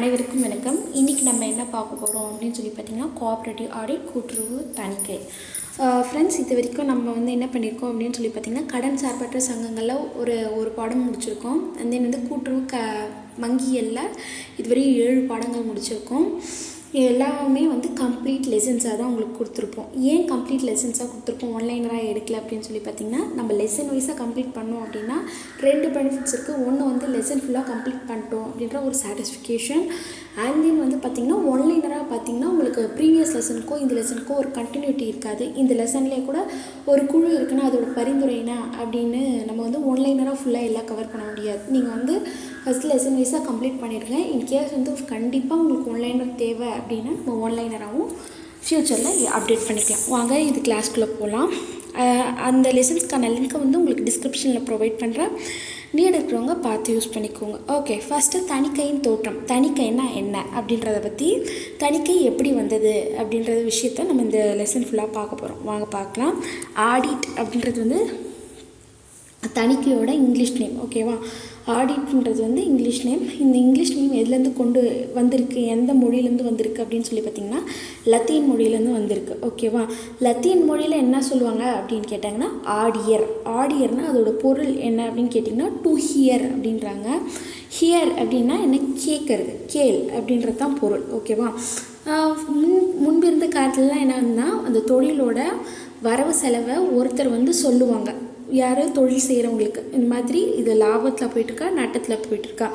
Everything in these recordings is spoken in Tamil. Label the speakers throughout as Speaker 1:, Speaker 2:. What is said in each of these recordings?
Speaker 1: அனைவருக்கும் வணக்கம் இன்றைக்கி நம்ம என்ன பார்க்க போகிறோம் அப்படின்னு சொல்லி பார்த்திங்கன்னா கோஆப்ரேட்டிவ் ஆடிட் கூட்டுறவு தணிக்கை ஃப்ரெண்ட்ஸ் இது வரைக்கும் நம்ம வந்து என்ன பண்ணியிருக்கோம் அப்படின்னு சொல்லி பார்த்திங்கன்னா கடன் சார்பற்ற சங்கங்களில் ஒரு ஒரு பாடம் முடிச்சிருக்கோம் அந்த தென் வந்து கூட்டுறவு க வங்கிகளில் இதுவரை ஏழு பாடங்கள் முடிச்சிருக்கோம் எல்லாமே வந்து கம்ப்ளீட் லெசன்ஸாக தான் உங்களுக்கு கொடுத்துருப்போம் ஏன் கம்ப்ளீட் லெசன்ஸாக கொடுத்துருப்போம் ஒன்லைனராக எடுக்கல அப்படின்னு சொல்லி பார்த்தீங்கன்னா நம்ம லெசன் வைஸாக கம்ப்ளீட் பண்ணோம் அப்படின்னா ரெண்டு பெனிஃபிட்ஸ் இருக்குது ஒன்று வந்து லெசன் ஃபுல்லாக கம்ப்ளீட் பண்ணிட்டோம் அப்படின்ற ஒரு சாட்டிஸ்ஃபிகேஷன் அண்ட் தென் வந்து பார்த்திங்கன்னா ஒன்லைனராக பார்த்திங்கன்னா உங்களுக்கு ப்ரீவியஸ் லெசனுக்கோ இந்த லெசனுக்கோ ஒரு கண்டினியூட்டி இருக்காது இந்த லெசன்லேயே கூட ஒரு குழு இருக்குன்னா அதோட பரிந்துரைனா அப்படின்னு நம்ம வந்து ஒன்லைனராக ஃபுல்லாக எல்லாம் கவர் பண்ண முடியாது நீங்கள் வந்து ஃபஸ்ட் லெசன் வைஸாக கம்ப்ளீட் பண்ணியிருக்கேன் இன்கேஸ் வந்து கண்டிப்பாக உங்களுக்கு ஒன்லைனர் தேவை அப்படின்னா நம்ம ஒன்லைனராகவும் ஃப்யூச்சரில் அப்டேட் பண்ணிக்கலாம் வாங்க இது கிளாஸ்க்குள்ளே போகலாம் அந்த லெசன்ஸ்க்கான லிங்க்கை வந்து உங்களுக்கு டிஸ்கிரிப்ஷனில் ப்ரொவைட் பண்ணுறேன் நீட் இருக்கிறவங்க பார்த்து யூஸ் பண்ணிக்கோங்க ஓகே ஃபஸ்ட்டு தனிக்கையின் தோற்றம் தனிக்கைன்னா என்ன அப்படின்றத பற்றி தனிக்கை எப்படி வந்தது அப்படின்றது விஷயத்த நம்ம இந்த லெசன் ஃபுல்லாக பார்க்க போகிறோம் வாங்க பார்க்கலாம் ஆடிட் அப்படின்றது வந்து தணிக்கையோட இங்கிலீஷ் நேம் ஓகேவா ஆடிட்ன்றது வந்து இங்கிலீஷ் நேம் இந்த இங்கிலீஷ் நேம் எதுலேருந்து கொண்டு வந்திருக்கு எந்த மொழியிலேருந்து வந்திருக்கு அப்படின்னு சொல்லி பார்த்திங்கன்னா லத்தீன் மொழியிலேருந்து வந்திருக்கு ஓகேவா லத்தீன் மொழியில் என்ன சொல்லுவாங்க அப்படின்னு கேட்டாங்கன்னா ஆடியர் ஆடியர்னால் அதோட பொருள் என்ன அப்படின்னு கேட்டிங்கன்னா டு ஹியர் அப்படின்றாங்க ஹியர் அப்படின்னா என்ன கேட்கறது கேள் அப்படின்றது தான் பொருள் ஓகேவா முன் முன்பிருந்த காலத்துலலாம் என்னன்னா அந்த தொழிலோட வரவு செலவை ஒருத்தர் வந்து சொல்லுவாங்க யார் தொழில் செய்கிறவங்களுக்கு இந்த மாதிரி இது லாபத்தில் போயிட்டுருக்கா நட்டத்தில் போயிட்டுருக்கா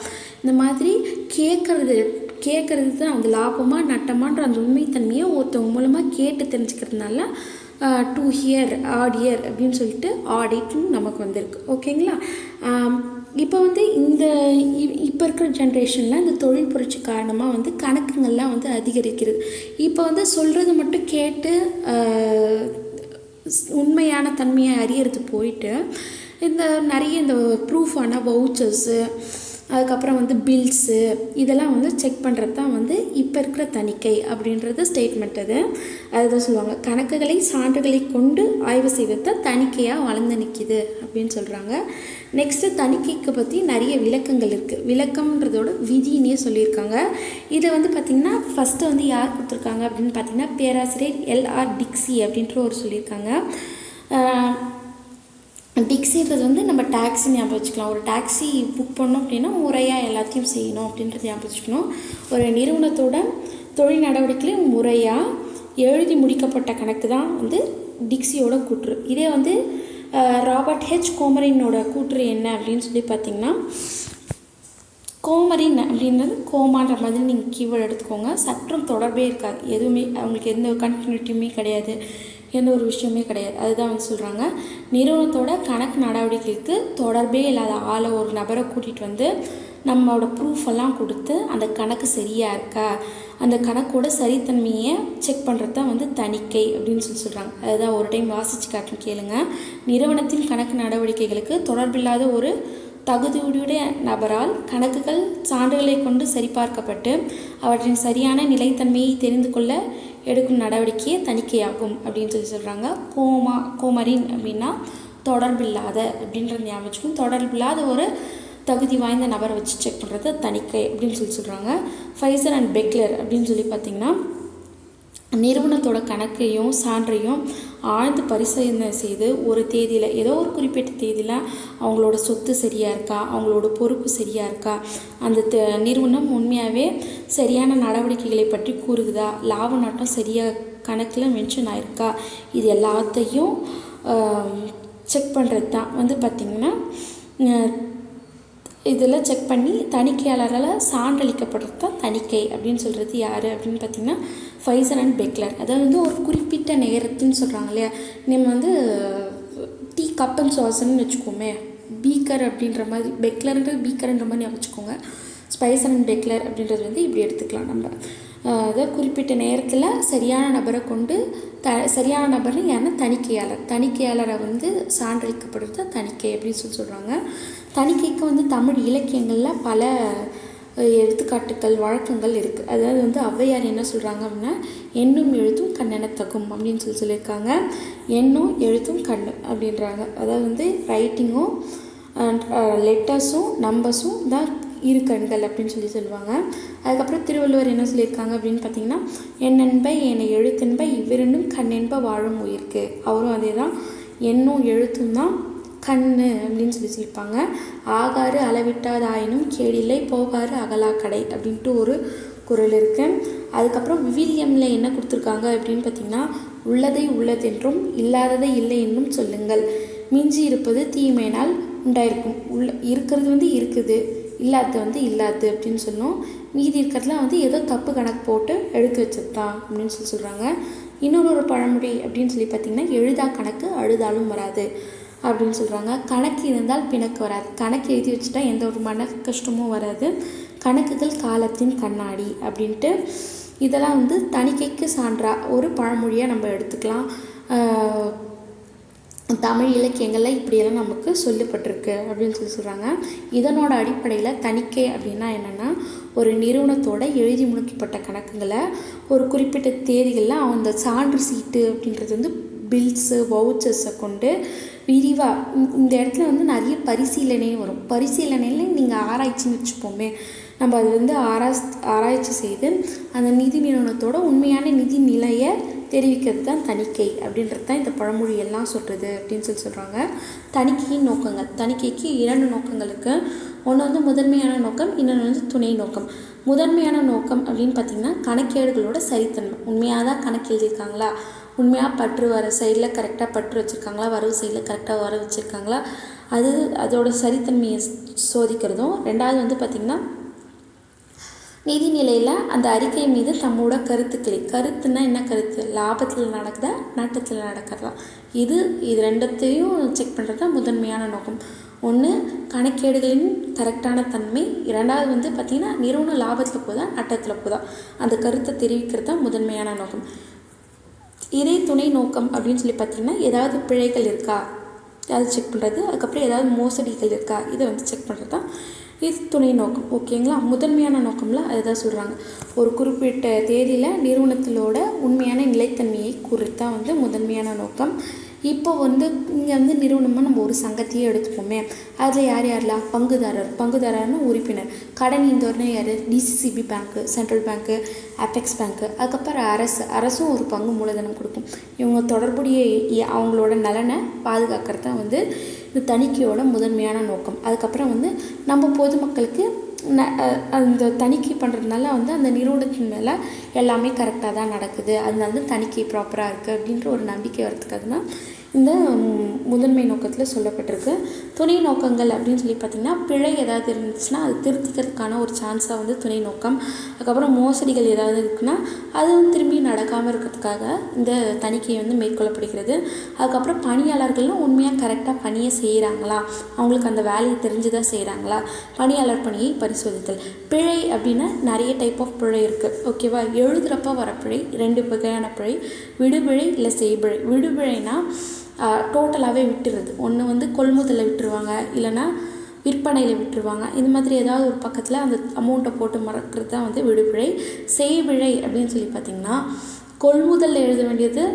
Speaker 1: இந்த மாதிரி கேட்குறது கேட்குறது தான் அந்த லாபமாக நட்டமான்ற அந்த உண்மைத்தன்மையை ஒருத்தவங்க மூலமாக கேட்டு தெரிஞ்சுக்கிறதுனால டூ ஹியர் ஆட் இயர் அப்படின்னு சொல்லிட்டு ஆடிட்னு நமக்கு வந்திருக்கு ஓகேங்களா இப்போ வந்து இந்த இப்போ இருக்கிற ஜென்ரேஷனில் இந்த தொழில் புரட்சி காரணமாக வந்து கணக்குங்கள்லாம் வந்து அதிகரிக்கிறது இப்போ வந்து சொல்கிறது மட்டும் கேட்டு உண்மையான தன்மையை அறியறது போயிட்டு இந்த நிறைய இந்த ப்ரூஃபான வவுச்சர்ஸு அதுக்கப்புறம் வந்து பில்ஸு இதெல்லாம் வந்து செக் பண்ணுறது தான் வந்து இப்போ இருக்கிற தணிக்கை அப்படின்றது ஸ்டேட்மெண்ட் அது அதுதான் சொல்லுவாங்க கணக்குகளை சான்றுகளை கொண்டு ஆய்வு தான் தணிக்கையாக வளர்ந்து நிற்கிது அப்படின்னு சொல்கிறாங்க நெக்ஸ்ட்டு தணிக்கைக்கு பற்றி நிறைய விளக்கங்கள் இருக்குது விளக்கம்ன்றதோட விதினே சொல்லியிருக்காங்க இது வந்து பார்த்திங்கன்னா ஃபஸ்ட்டு வந்து யார் கொடுத்துருக்காங்க அப்படின்னு பார்த்திங்கன்னா பேராசிரியர் எல்ஆர் டிக்ஸி அப்படின்ற ஒரு சொல்லியிருக்காங்க பிக்ஸின்றது வந்து நம்ம டாக்ஸி ஞாபகம் வச்சுக்கலாம் ஒரு டாக்ஸி புக் பண்ணோம் அப்படின்னா முறையாக எல்லாத்தையும் செய்யணும் அப்படின்றது ஞாபகம் வச்சுக்கணும் ஒரு நிறுவனத்தோட தொழில் நடவடிக்கையிலும் முறையாக எழுதி முடிக்கப்பட்ட கணக்கு தான் வந்து டிக்ஸியோட கூற்று இதே வந்து ராபர்ட் ஹெச் கோமரினோட கூற்று என்ன அப்படின்னு சொல்லி பார்த்தீங்கன்னா கோமரின் அப்படின்றது கோமான்ற மாதிரி நீங்கள் கீவேர்டு எடுத்துக்கோங்க சற்றும் தொடர்பே இருக்காது எதுவுமே அவங்களுக்கு எந்த கண்டினியூட்டியுமே கிடையாது எந்த ஒரு விஷயமே கிடையாது அதுதான் வந்து சொல்கிறாங்க நிறுவனத்தோட கணக்கு நடவடிக்கைக்கு தொடர்பே இல்லாத ஆளை ஒரு நபரை கூட்டிகிட்டு வந்து நம்மளோட ப்ரூஃப் எல்லாம் கொடுத்து அந்த கணக்கு சரியாக இருக்கா அந்த கணக்கோட சரித்தன்மையை செக் பண்ணுறது தான் வந்து தணிக்கை அப்படின்னு சொல்லி சொல்கிறாங்க அதுதான் ஒரு டைம் வாசித்து காட்டணும் கேளுங்க நிறுவனத்தின் கணக்கு நடவடிக்கைகளுக்கு தொடர்பில்லாத ஒரு தகுதியுடைய நபரால் கணக்குகள் சான்றுகளை கொண்டு சரிபார்க்கப்பட்டு அவற்றின் சரியான நிலைத்தன்மையை தெரிந்து கொள்ள எடுக்கும் நடவடிக்கையே தணிக்கையாகும் அப்படின்னு சொல்லி சொல்கிறாங்க கோமா கோமரின் அப்படின்னா தொடர்பில்லாத அப்படின்ற ஞாபகம் தொடர்பில்லாத ஒரு தகுதி வாய்ந்த நபரை வச்சு செக் பண்ணுறது தணிக்கை அப்படின்னு சொல்லி சொல்கிறாங்க ஃபைசர் அண்ட் பெக்லர் அப்படின்னு சொல்லி பார்த்திங்கன்னா நிறுவனத்தோட கணக்கையும் சான்றையும் ஆழ்ந்து பரிசீலனை செய்து ஒரு தேதியில் ஏதோ ஒரு குறிப்பிட்ட தேதியில் அவங்களோட சொத்து சரியாக இருக்கா அவங்களோட பொறுப்பு சரியாக இருக்கா அந்த த நிறுவனம் உண்மையாகவே சரியான நடவடிக்கைகளை பற்றி கூறுகுதா லாப நாட்டம் சரியாக கணக்கில் மென்ஷன் ஆயிருக்கா இது எல்லாத்தையும் செக் பண்ணுறது தான் வந்து பார்த்திங்கன்னா இதெல்லாம் செக் பண்ணி தணிக்கையாளரால் சான்றளிக்கப்படுறது தான் தணிக்கை அப்படின்னு சொல்கிறது யார் அப்படின்னு பார்த்திங்கன்னா ஃபைசர் அண்ட் பெக்லர் அதாவது வந்து ஒரு குறிப்பிட்ட நேரத்துன்னு சொல்கிறாங்க இல்லையா நம்ம வந்து டீ கப் அண்ட் சாசன்னு வச்சுக்கோமே பீக்கர் அப்படின்ற மாதிரி பெக்லர்ன்றது பீக்கர்ன்ற மாதிரி வச்சுக்கோங்க ஸ்பைசர் அண்ட் பெக்லர் அப்படின்றது வந்து இப்படி எடுத்துக்கலாம் நம்ம அதாவது குறிப்பிட்ட நேரத்தில் சரியான நபரை கொண்டு த சரியான நபர் யாருன்னா தணிக்கையாளர் தணிக்கையாளரை வந்து சான்றளிக்கப்படுறது தணிக்கை அப்படின்னு சொல்லி சொல்கிறாங்க தணிக்கைக்கு வந்து தமிழ் இலக்கியங்களில் பல எடுத்துக்காட்டுகள் வழக்கங்கள் இருக்குது அதாவது வந்து ஔவையார் என்ன சொல்கிறாங்க அப்படின்னா எண்ணும் எழுத்தும் கண்ணென தகும் அப்படின்னு சொல்லி சொல்லியிருக்காங்க எண்ணும் எழுத்தும் கண் அப்படின்றாங்க அதாவது வந்து ரைட்டிங்கும் லெட்டர்ஸும் நம்பர்ஸும் தான் இரு கண்கள் அப்படின்னு சொல்லி சொல்லுவாங்க அதுக்கப்புறம் திருவள்ளுவர் என்ன சொல்லியிருக்காங்க அப்படின்னு பார்த்தீங்கன்னா என்னென்ப என்னை எழுத்தென்ப இவ்விரண்டும் கண்ணென்ப வாழும் உயிருக்கு அவரும் அதே தான் என்னும் எழுத்தும் தான் கண் அப்படின்னு சொல்லி சொல்லியிருப்பாங்க ஆகாறு அளவிட்டாதாயினும் கேடில்லை போகாறு அகலா கடை அப்படின்ட்டு ஒரு குரல் இருக்குது அதுக்கப்புறம் விவிலியமில் என்ன கொடுத்துருக்காங்க அப்படின்னு பார்த்தீங்கன்னா உள்ளதை உள்ளதென்றும் இல்லாததை இல்லை என்றும் சொல்லுங்கள் மிஞ்சி இருப்பது தீமையினால் உண்டாயிருக்கும் உள்ள இருக்கிறது வந்து இருக்குது இல்லாத்து வந்து இல்லாத்து அப்படின்னு சொல்லும் மீதி இருக்கிறதுலாம் வந்து ஏதோ தப்பு கணக்கு போட்டு எடுத்து வச்சுட்டான் அப்படின்னு சொல்லி சொல்கிறாங்க இன்னொரு ஒரு பழமொழி அப்படின்னு சொல்லி பார்த்திங்கன்னா எழுதா கணக்கு அழுதாலும் வராது அப்படின்னு சொல்கிறாங்க கணக்கு இருந்தால் பிணக்கு வராது கணக்கு எழுதி வச்சுட்டா எந்த ஒரு மன கஷ்டமும் வராது கணக்குகள் காலத்தின் கண்ணாடி அப்படின்ட்டு இதெல்லாம் வந்து தணிக்கைக்கு சான்றாக ஒரு பழமொழியாக நம்ம எடுத்துக்கலாம் தமிழ் இலக்கியங்களில் இப்படியெல்லாம் நமக்கு சொல்லப்பட்டிருக்கு அப்படின்னு சொல்லி சொல்கிறாங்க இதனோட அடிப்படையில் தணிக்கை அப்படின்னா என்னென்னா ஒரு நிறுவனத்தோட எழுதி முடிக்கப்பட்ட கணக்குகளை ஒரு குறிப்பிட்ட தேதிகளில் அந்த சான்று சீட்டு அப்படின்றது வந்து பில்ஸு வவுச்சர்ஸை கொண்டு விரிவாக இந்த இடத்துல வந்து நிறைய பரிசீலனையும் வரும் பரிசீலனையில் நீங்கள் ஆராய்ச்சின்னு வச்சுப்போமே நம்ம அது வந்து ஆராய்ச்சி செய்து அந்த நிதி நிறுவனத்தோட உண்மையான நிதி நிலையை தெரிவிக்கிறது தான் தணிக்கை அப்படின்றது தான் இந்த பழமொழி எல்லாம் சொல்கிறது அப்படின்னு சொல்லி சொல்கிறாங்க தணிக்கையின் நோக்கங்கள் தணிக்கைக்கு இரண்டு நோக்கங்கள் இருக்குது ஒன்று வந்து முதன்மையான நோக்கம் இன்னொன்று வந்து துணை நோக்கம் முதன்மையான நோக்கம் அப்படின்னு பார்த்திங்கன்னா கணக்கேடுகளோட சரித்தன்மை உண்மையாக தான் கணக்கு எழுதியிருக்காங்களா உண்மையாக பற்று வர சைடில் கரெக்டாக பற்று வச்சுருக்காங்களா வரவு சைடில் கரெக்டாக வர வச்சுருக்காங்களா அது அதோடய சரித்தன்மையை சோதிக்கிறதும் ரெண்டாவது வந்து பார்த்திங்கன்னா நிதிநிலையில் அந்த அறிக்கை மீது தம்மோட கருத்துக்களை கருத்துன்னா என்ன கருத்து லாபத்தில் நடக்குதா நட்டத்தில் நடக்கிறதா இது இது ரெண்டத்தையும் செக் பண்ணுறது தான் முதன்மையான நோக்கம் ஒன்று கணக்கேடுகளின் கரெக்டான தன்மை இரண்டாவது வந்து பார்த்திங்கன்னா நிறுவனம் லாபத்தில் போதா நட்டத்தில் போதா அந்த கருத்தை தெரிவிக்கிறது தான் முதன்மையான நோக்கம் இதே துணை நோக்கம் அப்படின்னு சொல்லி பார்த்திங்கன்னா ஏதாவது பிழைகள் இருக்கா அதை செக் பண்ணுறது அதுக்கப்புறம் ஏதாவது மோசடிகள் இருக்கா இதை வந்து செக் பண்ணுறது தான் இது துணை நோக்கம் ஓகேங்களா முதன்மையான நோக்கம்ல அதுதான் சொல்கிறாங்க ஒரு குறிப்பிட்ட தேதியில் நிறுவனத்திலோட உண்மையான நிலைத்தன்மையை குறித்தான் வந்து முதன்மையான நோக்கம் இப்போ வந்து இங்கே வந்து நிறுவனமாக நம்ம ஒரு சங்கத்தையே எடுத்துப்போமே அதில் யார் யாரெல்லாம் பங்குதாரர் பங்குதாரர்னு உறுப்பினர் கடன் இந்தோர்னா யார் DCCB bank central bank apex bank அதுக்கப்புறம் அரசு அரசும் ஒரு பங்கு மூலதனம் கொடுக்கும் இவங்க தொடர்புடைய அவங்களோட நலனை பாதுகாக்கிறது தான் வந்து இது தணிக்கையோட முதன்மையான நோக்கம் அதுக்கப்புறம் வந்து நம்ம பொதுமக்களுக்கு ந அந்த தணிக்கை பண்ணுறதுனால வந்து அந்த நிறுவனத்தின் மேலே எல்லாமே கரெக்டாக தான் நடக்குது அதனால தான் தணிக்கை ப்ராப்பராக இருக்குது அப்படின்ற ஒரு நம்பிக்கை வரதுக்காக தான் இந்த முதன்மை நோக்கத்தில் சொல்லப்பட்டிருக்கு துணை நோக்கங்கள் அப்படின்னு சொல்லி பார்த்திங்கன்னா பிழை ஏதாவது இருந்துச்சுன்னா அது திருத்திக்கிறதுக்கான ஒரு சான்ஸாக வந்து துணை நோக்கம் அதுக்கப்புறம் மோசடிகள் ஏதாவது இருக்குன்னா அது திரும்பி நடக்காமல் இருக்கிறதுக்காக இந்த தணிக்கை வந்து மேற்கொள்ளப்படுகிறது அதுக்கப்புறம் பணியாளர்கள்லாம் உண்மையாக கரெக்டாக பணியை செய்கிறாங்களா அவங்களுக்கு அந்த வேலையை தெரிஞ்சு தான் செய்கிறாங்களா பணியாளர் பணியை பரிசோதித்தல் பிழை அப்படின்னா நிறைய டைப் ஆஃப் பிழை இருக்குது ஓகேவா எழுதுகிறப்ப வர பிழை ரெண்டு வகையான பிழை விடுபிழை இல்லை செய்பிழை விடுபிழைனா டோட்டலாகவே விட்டுறது ஒன்று வந்து கொள்முதலில் விட்டுருவாங்க இல்லைன்னா விற்பனையில் விட்டுருவாங்க இந்த மாதிரி ஏதாவது ஒரு பக்கத்தில் அந்த அமௌண்ட்டை போட்டு மறக்கிறது தான் வந்து விடுபிழை செய்விழை அப்படின்னு சொல்லி பார்த்திங்கன்னா கொள்முதலில் எழுத வேண்டியது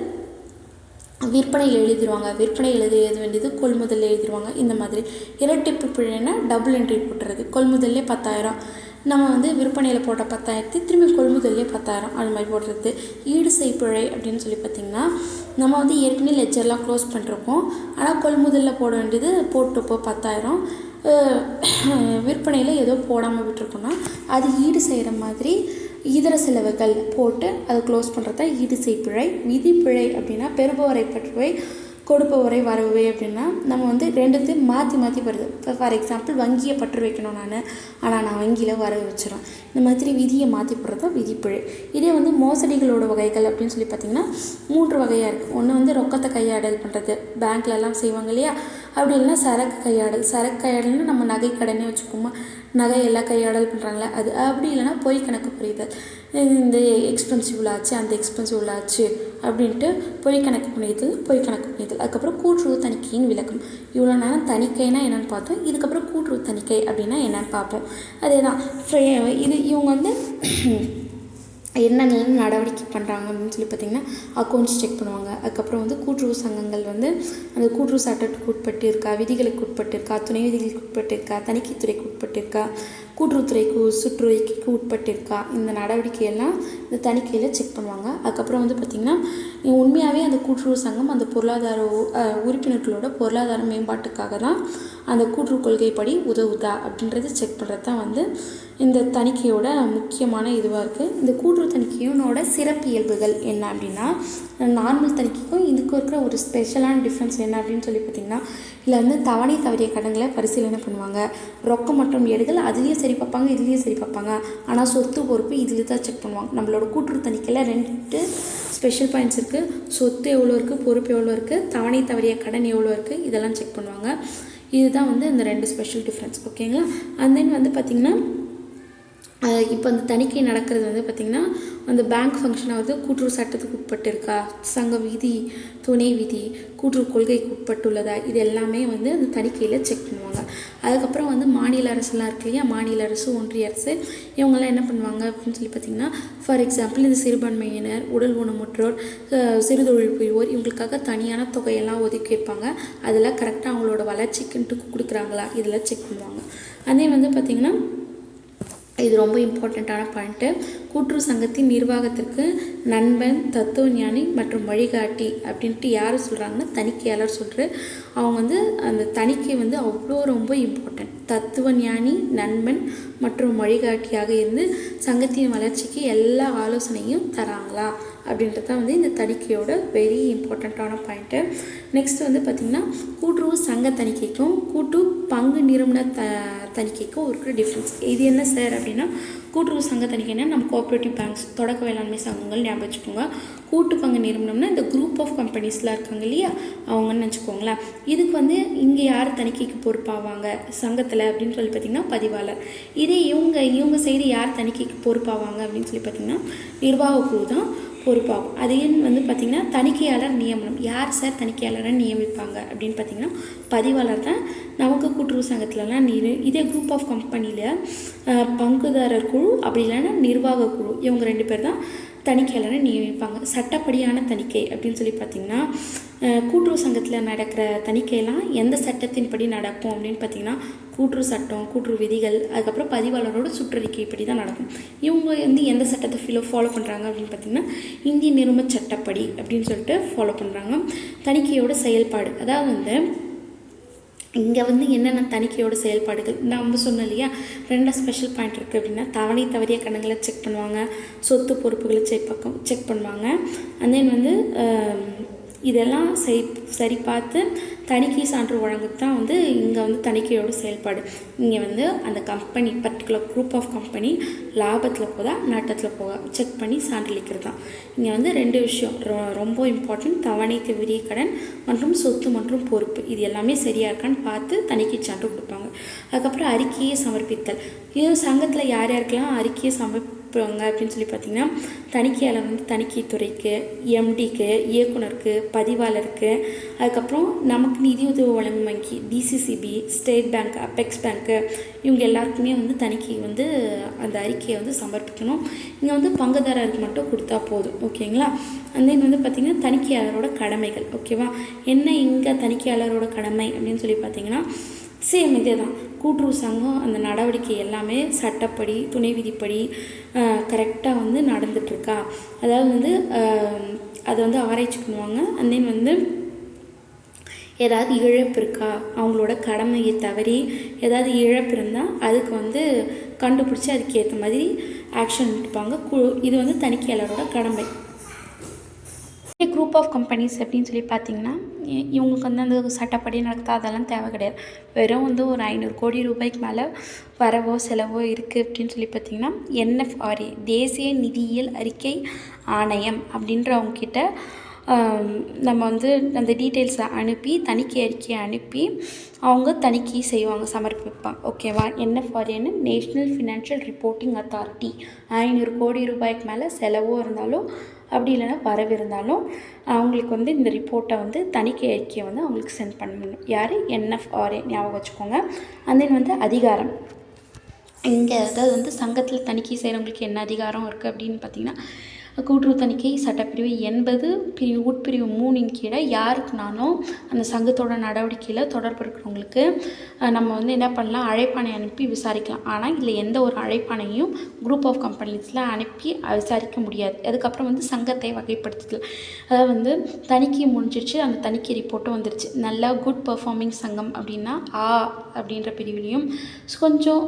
Speaker 1: விற்பனையில் எழுதிடுவாங்க விற்பனை எழுதி எழுத வேண்டியது கொள்முதலில் எழுதிடுவாங்க இந்த மாதிரி இரட்டிப்பு பிழைன்னா டபுள் என்ட்ரி போட்டுறது கொள்முதல்லே பத்தாயிரம் நம்ம வந்து விற்பனையில் போட்ட பத்தாயிரத்து திரும்பி கொள்முதலே பத்தாயிரம் அது மாதிரி போடுறது ஈடு செய்பிழை அப்படின்னு சொல்லி பார்த்திங்கன்னா நம்ம வந்து ஏற்கனவே லெஜர்லாம் க்ளோஸ் பண்ணிருக்கோம் ஆனால் கொள்முதலில் போட வேண்டியது போட்டுப்போ பத்தாயிரம் விற்பனையில் ஏதோ போடாமல் விட்டுருக்கோன்னா அது ஈடு செய்கிற மாதிரி இதர செலவுகள் போட்டு அதை க்ளோஸ் பண்ணுறது தான் ஈடு செய்பிழை விதிப்பிழை அப்படின்னா பெறுபவரை பற்றுவை கொடுப்பவரை வரவே அப்படின்னா நம்ம வந்து ரெண்டுத்தையும் மாற்றி மாற்றி வருது இப்போ ஃபார் எக்ஸாம்பிள் வங்கியை பற்று வைக்கணும் நான் ஆனால் நான் வங்கியில் வர வச்சிடும் இந்த மாதிரி விதியை மாற்றி போடுறது தான் விதிப்பிழை இதே வந்து மோசடிகளோட வகைகள் அப்படின்னு சொல்லி பார்த்திங்கன்னா மூன்று வகையாக இருக்குது ஒன்று வந்து ரொக்கத்தை கையாடல் பண்ணுறது பேங்க்லலாம் செய்வாங்க இல்லையா அப்படி இல்லைன்னா சரக்கு கையாடல் சரக்கு கையாடல்னா நம்ம நகை கடனே வச்சுக்கோமா நகை எல்லாம் கையாடல் பண்ணுறாங்களே அது அப்படி இல்லைனா பொய் கணக்கு புரியுதல் இந்த எக்ஸ்பென்சிவ் ஆச்சு அந்த எக்ஸ்பென்சிவ் ஆச்சு அப்படின்ட்டு பொய் கணக்கு புரியுதல் பொய் கணக்கு புரியுதல் அதுக்கப்புறம் கூட்டுறவு தணிக்கைன்னு விளக்கம் இவ்வளோ நேரம் தணிக்கைனா என்னென்னு பார்த்தோம் இதுக்கப்புறம் கூட்டுறவு தணிக்கை அப்படின்னா என்னென்னு பார்ப்போம் அதே தான் இது இவங்க வந்து என்னென்ன நடவடிக்கை பண்ணுறாங்க அப்படின்னு சொல்லி பார்த்திங்கன்னா அக்கௌண்ட்ஸ் செக் பண்ணுவாங்க அதுக்கப்புறம் வந்து கூட்டுறவு சங்கங்கள் வந்து அந்த கூட்டுறவு சட்டத்துக்கு உட்பட்டு இருக்கா விதிகளுக்கு உட்பட்டு இருக்கா துணை விதிகளுக்கு உட்பட்டு இருக்கா தணிக்கைத்துறைக்கு உட்பட்டு இருக்கா கூட்டுறவுத்துறைக்கு சுற்றுவைக்கு உட்பட்டிருக்கா இந்த நடவடிக்கையெல்லாம் இந்த தணிக்கையில் செக் பண்ணுவாங்க அதுக்கப்புறம் வந்து பார்த்திங்கன்னா உண்மையாகவே அந்த கூட்டுறவு சங்கம் அந்த பொருளாதார உறுப்பினர்களோட பொருளாதார மேம்பாட்டுக்காக தான் அந்த கூட்டுறவு கொள்கைப்படி உதவுதா அப்படின்றத செக் பண்ணுறது தான் வந்து இந்த தணிக்கையோட முக்கியமான இதுவாக இருக்குது இந்த கூட்டுறவு தணிக்கையினோட சிறப்பு இயல்புகள் என்ன அப்படின்னா நார்மல் தணிக்கைக்கும் இதுக்கும் இருக்கிற ஒரு ஸ்பெஷலான டிஃப்ரென்ஸ் என்ன அப்படின்னு சொல்லி பார்த்திங்கன்னா இதில் வந்து தவணை தவறிய கடன்களை பரிசீலனை பண்ணுவாங்க ரொக்கம் மற்றும் ஏடுகள் அதுலேயும் சரி பார்ப்பாங்க இதுலேயும் சரி பார்ப்பாங்க ஆனால் சொத்து பொறுப்பு இதில் தான் செக் பண்ணுவாங்க நம்மளோட கூட்டுறவு தணிக்கையில் ரெண்டு ஸ்பெஷல் பாயிண்ட்ஸ் இருக்குது சொத்து எவ்வளோ இருக்குது பொறுப்பு எவ்வளோ இருக்குது தவணை தவறிய கடன் எவ்வளோ இருக்குது இதெல்லாம் செக் பண்ணுவாங்க இதுதான் வந்து அந்த ரெண்டு ஸ்பெஷல் டிஃப்ரென்ஸ் ஓகேங்களா அண்ட் தென் வந்து பார்த்திங்கன்னா இப்போ அந்த தணிக்கை நடக்கிறது வந்து பார்த்திங்கன்னா அந்த பேங்க் ஃபங்க்ஷன் ஆகுது கூட்டுறவு சட்டத்துக்கு உட்பட்டிருக்கா சங்க விதி துணை விதி கூட்டுறவு கொள்கைக்கு உட்பட்டுள்ளதா இது எல்லாமே வந்து அந்த தணிக்கையில் செக் பண்ணுவாங்க அதுக்கப்புறம் வந்து மாநில அரசுலாம் இருக்கு இல்லையா மாநில அரசு ஒன்றிய அரசு இவங்கெல்லாம் என்ன பண்ணுவாங்க அப்படின்னு சொல்லி பார்த்திங்கன்னா ஃபார் எக்ஸாம்பிள் இந்த சிறுபான்மையினர் உடல் ஊனமுற்றோர் சிறுதொழில் புரிவோர் இவங்களுக்காக தனியான தொகையெல்லாம் ஒதுக்கி வைப்பாங்க அதெல்லாம் கரெக்டாக அவங்களோட வளர்ச்சிக்குன்ட்டு கொடுக்குறாங்களா இதெல்லாம் செக் பண்ணுவாங்க அதே வந்து பார்த்திங்கன்னா இது ரொம்ப இம்பார்ட்டண்ட்டான பாயிண்ட்டு கூட்டுறவு சங்கத்தின் நிர்வாகத்திற்கு நண்பன் தத்துவ ஞானி மற்றும் வழிகாட்டி அப்படின்ட்டு யார் சொல்கிறாங்கன்னா தணிக்கையாளர் சொல்கிற அவங்க வந்து அந்த தணிக்கை வந்து அவ்வளோ ரொம்ப இம்பார்ட்டன்ட் தத்துவ ஞானி நண்பன் மற்றும் வழிகாட்டியாக இருந்து சங்கத்தின் வளர்ச்சிக்கு எல்லா ஆலோசனையும் தராங்களா அப்படின்றது தான் வந்து இந்த தணிக்கையோட வெரி இம்பார்ட்டண்ட்டான பாயிண்ட்டு நெக்ஸ்ட் வந்து பார்த்திங்கன்னா கூட்டுறவு சங்க தணிக்கைக்கும் கூட்டு பங்கு நிறுவன த தணிக்கைக்கும் இருக்கிற டிஃப்ரென்ஸ் இது என்ன சார் அப்படின்னா கூட்டுறவு சங்க தணிக்கைனா நம்ம கோஆப்ரேட்டிவ் பேங்க்ஸ் தொடக்க வேளாண்மை சங்கங்கள் ஞாபகம் வச்சுக்கோங்க கூட்டு பங்கு நிறுவனம்னா இந்த குரூப் ஆஃப் கம்பெனிஸ்லாம் இருக்காங்க இல்லையா அவங்கன்னு நினச்சிக்கோங்களேன் இதுக்கு வந்து இங்கே யார் தணிக்கைக்கு பொறுப்பாவாங்க சங்கத்தில் அப்படின்னு சொல்லி பார்த்திங்கன்னா பதிவாளர் இதே இவங்க இவங்க சைடு யார் தணிக்கைக்கு பொறுப்பாவாங்க அப்படின்னு சொல்லி பார்த்திங்கன்னா நிர்வாக குழு தான் பொறுப்பாகும் அது ஏன் வந்து பார்த்திங்கன்னா தணிக்கையாளர் நியமனம் யார் சார் தணிக்கையாளரை நியமிப்பாங்க அப்படின்னு பார்த்திங்கன்னா பதிவாளர் தான் நமக்கு கூட்டுறவு சங்கத்திலலாம் நிறு இதே குரூப் ஆஃப் கம்பெனியில் பங்குதாரர் குழு அப்படி இல்லைன்னா நிர்வாக குழு இவங்க ரெண்டு பேர் தான் தணிக்கையாளரை நியமிப்பாங்க சட்டப்படியான தணிக்கை அப்படின்னு சொல்லி பார்த்திங்கன்னா கூட்டுறவு சங்கத்தில் நடக்கிற தணிக்கையெல்லாம் எந்த சட்டத்தின்படி நடக்கும் அப்படின்னு பார்த்திங்கன்னா கூட்டுறவு சட்டம் கூட்டுறவு விதிகள் அதுக்கப்புறம் பதிவாளரோட சுற்றறிக்கை இப்படி தான் நடக்கும் இவங்க வந்து எந்த சட்டத்தை ஃபீலோ ஃபாலோ பண்ணுறாங்க அப்படின்னு பார்த்திங்கன்னா இந்திய நிறுவன சட்டப்படி அப்படின்னு சொல்லிட்டு ஃபாலோ பண்ணுறாங்க தணிக்கையோட செயல்பாடு அதாவது வந்து இங்கே வந்து என்னென்ன தணிக்கையோட செயல்பாடுகள் நான் வந்து சொன்னேன் இல்லையா ரெண்டு ஸ்பெஷல் பாயிண்ட் இருக்குது அப்படின்னா தவணை தவறிய கணங்களை செக் பண்ணுவாங்க சொத்து பொறுப்புகளை செக் பக்கம் செக் பண்ணுவாங்க அண்ட் தென் வந்து இதெல்லாம் சரி சரி பார்த்து தணிக்கை சான்று வழங்குறது தான் வந்து இங்கே வந்து தணிக்கையோட செயல்பாடு இங்கே வந்து அந்த company particular group of company லாபத்தில் போதா நாட்டத்தில் போக செக் பண்ணி சான்றளிக்கிறது தான் இங்கே வந்து ரெண்டு விஷயம் ரொம்ப இம்பார்ட்டன்ட் தவணை விரிய கடன் மற்றும் சொத்து மற்றும் பொறுப்பு இது எல்லாமே சரியாக இருக்கான்னு பார்த்து தணிக்கை சான்று கொடுப்பாங்க அதுக்கப்புறம் அறிக்கையை சமர்ப்பித்தல் இது சங்கத்தில் யார் யாருக்கெல்லாம் அறிக்கையை சமர்ப்பி அனுப்புவாங்க அப்படின்னு சொல்லி பார்த்தீங்கன்னா தணிக்கையாளர் வந்து தணிக்கைத்துறைக்கு எம்டிக்கு இயக்குனருக்கு பதிவாளருக்கு அதுக்கப்புறம் நமக்கு நிதி உதவி வழங்கும் வங்கி DCCB state bank apex bank இவங்க எல்லாருக்குமே வந்து தணிக்கை வந்து அந்த அறிக்கையை வந்து சமர்ப்பிக்கணும் இங்கே வந்து பங்குதாரருக்கு மட்டும் கொடுத்தா போதும் ஓகேங்களா அந்த வந்து பார்த்திங்கன்னா தணிக்கையாளரோட கடமைகள் ஓகேவா என்ன இங்கே தணிக்கையாளரோட கடமை அப்படின்னு சொல்லி பார்த்தீங்கன்னா சேம் இதே தான் கூட்டுறவு சங்கம் அந்த நடவடிக்கை எல்லாமே சட்டப்படி துணை விதிப்படி கரெக்டாக வந்து நடந்துகிட்ருக்கா அதாவது வந்து அதை வந்து ஆராய்ச்சி பண்ணுவாங்க அண்ட் தென் வந்து ஏதாவது இழப்பு இருக்கா அவங்களோட கடமையை தவறி ஏதாவது இழப்பு இருந்தால் அதுக்கு வந்து கண்டுபிடிச்சி அதுக்கேற்ற மாதிரி ஆக்ஷன் எடுப்பாங்க கு இது வந்து தணிக்கையாளரோட கடமை குரூப் ஆஃப் கம்பெனிஸ் அப்படின்னு சொல்லி பார்த்தீங்கன்னா இவங்களுக்கு வந்து அந்த சட்டப்படி நடக்குதா அதெல்லாம் தேவை கிடையாது வெறும் வந்து ஒரு ஐநூறு கோடி ரூபாய்க்கு மேலே வரவோ செலவோ இருக்குது அப்படின்னு சொல்லி பார்த்தீங்கன்னா என்எஃப்ஆர்ஏ தேசிய நிதியியல் அறிக்கை ஆணையம் அப்படின்றவங்கக்கிட்ட நம்ம வந்து அந்த டீட்டெயில்ஸை அனுப்பி தணிக்கை அறிக்கையை அனுப்பி அவங்க தணிக்கை செய்வாங்க சமர்ப்பிப்பாங்க ஓகேவா என்ன ஃபாரின்னு நேஷ்னல் ஃபினான்ஷியல் ரிப்போர்ட்டிங் அத்தாரிட்டி ஐநூறு கோடி ரூபாய்க்கு மேலே செலவும் இருந்தாலும் அப்படி இல்லைன்னா வரவு இருந்தாலும் அவங்களுக்கு வந்து இந்த ரிப்போர்ட்டை வந்து தணிக்கை அறிக்கையை வந்து அவங்களுக்கு சென்ட் பண்ணணும் யார் என்எஃப்ஆர்ஏ ஞாபகம் வச்சுக்கோங்க அண்ட் தென் வந்து அதிகாரம் இங்கே அதாவது வந்து சங்கத்தில் தணிக்கை செய்கிறவங்களுக்கு என்ன அதிகாரம் இருக்குது அப்படின்னு பார்த்திங்கன்னா கூட்டுறவு தணிக்கை சட்டப்பிரிவு எண்பது பிரிவு உட்பிரிவு மூணின் கீழே யாருக்குனாலும் அந்த சங்கத்தோட நடவடிக்கையில் தொடர்பு இருக்கிறவங்களுக்கு நம்ம வந்து என்ன பண்ணலாம் அழைப்பானை அனுப்பி விசாரிக்கலாம் ஆனால் இதில் எந்த ஒரு அழைப்பானையும் குரூப் ஆஃப் கம்பெனிஸில் அனுப்பி விசாரிக்க முடியாது அதுக்கப்புறம் வந்து சங்கத்தை வகைப்படுத்திக்கலாம் அதாவது வந்து தணிக்கை முடிஞ்சிச்சு அந்த தணிக்கை ரிப்போர்ட்டும் வந்துருச்சு நல்லா குட் பர்ஃபார்மிங் சங்கம் அப்படின்னா ஆ அப்படின்ற பிரிவிலையும் கொஞ்சம்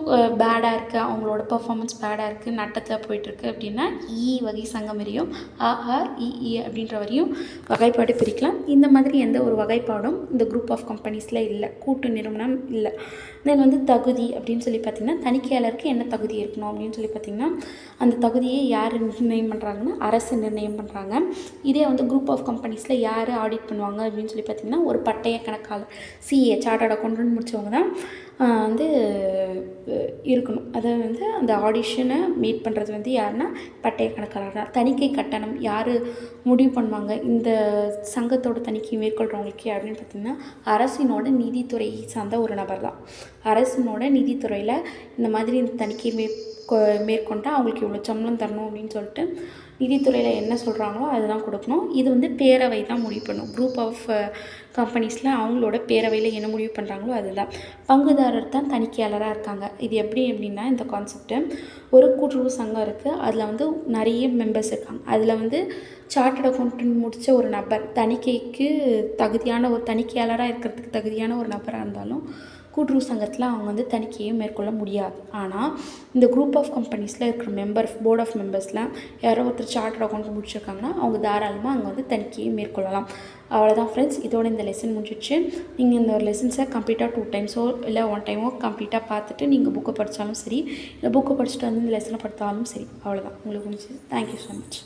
Speaker 1: பேடாக இருக்குது அவங்களோட பர்ஃபார்மன்ஸ் பேடாக இருக்குது நட்டத்தில் போயிட்டுருக்கு அப்படின்னா இ வகை சங்கம் சங்கம் வரையும் ஆ இஇ அப்படின்ற வரையும் வகைப்பாடு பிரிக்கலாம் இந்த மாதிரி எந்த ஒரு வகைப்பாடும் இந்த குரூப் ஆஃப் கம்பெனிஸில் இல்லை கூட்டு நிறுவனம் இல்லை தென் வந்து தகுதி அப்படின்னு சொல்லி பார்த்திங்கன்னா தணிக்கையாளருக்கு என்ன தகுதி இருக்கணும் அப்படின்னு சொல்லி பார்த்திங்கன்னா அந்த தகுதியை யார் நிர்ணயம் பண்ணுறாங்கன்னா அரசு நிர்ணயம் பண்ணுறாங்க இதே வந்து குரூப் ஆஃப் கம்பெனிஸில் யார் ஆடிட் பண்ணுவாங்க அப்படின்னு சொல்லி பார்த்திங்கன்னா ஒரு பட்டய கணக்காளர் சிஏ சார்ட்டர்ட் அக்கௌண்ட்னு முடித்தவங்க தான் வந்து இருக்கணும் அதை வந்து அந்த ஆடிஷனை மீட் பண்ணுறது வந்து யாருன்னா பட்டய கணக்காளர் தான் தணிக்கை கட்டணம் யார் முடிவு பண்ணுவாங்க இந்த சங்கத்தோட தணிக்கை மேற்கொள்கிறவங்களுக்கு அப்படின்னு பார்த்திங்கன்னா அரசினோட நிதித்துறையை சார்ந்த ஒரு நபர் தான் அரசினோட நிதித்துறையில் இந்த மாதிரி தணிக்கை மே மேற்கொண்டு அவங்களுக்கு இவ்வளோ சம்பளம் தரணும் அப்படின்னு சொல்லிட்டு நிதித்துறையில் என்ன சொல்கிறாங்களோ அதுதான் கொடுக்கணும் இது வந்து பேரவை தான் முடிவு பண்ணும் குரூப் ஆஃப் கம்பெனிஸில் அவங்களோட பேரவையில் என்ன முடிவு பண்ணுறாங்களோ அதுதான் பங்குதாரர் தான் தணிக்கையாளராக இருக்காங்க இது எப்படி அப்படின்னா இந்த கான்செப்ட்டு ஒரு கூட்டுறவு சங்கம் இருக்குது அதில் வந்து நிறைய மெம்பர்ஸ் இருக்காங்க அதில் வந்து சார்ட்டட் அக்கௌண்டன்ட் முடித்த ஒரு நபர் தணிக்கைக்கு தகுதியான ஒரு தணிக்கையாளராக இருக்கிறதுக்கு தகுதியான ஒரு நபராக இருந்தாலும் கூட்டுறவு சங்கத்தில் அவங்க வந்து தணிக்கையும் மேற்கொள்ள முடியாது ஆனால் இந்த குரூப் ஆஃப் கம்பெனிஸில் இருக்கிற மெம்பர் போர்ட் ஆஃப் மெம்பர்ஸ்லாம் யாரோ ஒருத்தர் சார்ட்டர் அக்கௌண்ட் முடிச்சிருக்காங்கன்னா அவங்க தாராளமாக அங்கே வந்து தணிக்கையும் மேற்கொள்ளலாம் அவ்வளோதான் ஃப்ரெண்ட்ஸ் இதோட இந்த லெசன் முடிஞ்சிச்சு நீங்கள் இந்த ஒரு லெசன்ஸை கம்ப்ளீட்டாக டூ டைம்ஸோ இல்லை ஒன் டைமோ கம்ப்ளீட்டாக பார்த்துட்டு நீங்கள் புக்கை படித்தாலும் சரி இல்லை புக்கை படிச்சுட்டு வந்து இந்த லெசனை படித்தாலும் சரி அவ்வளோதான் உங்களுக்கு முடிஞ்சது தேங்க்யூ ஸோ மச்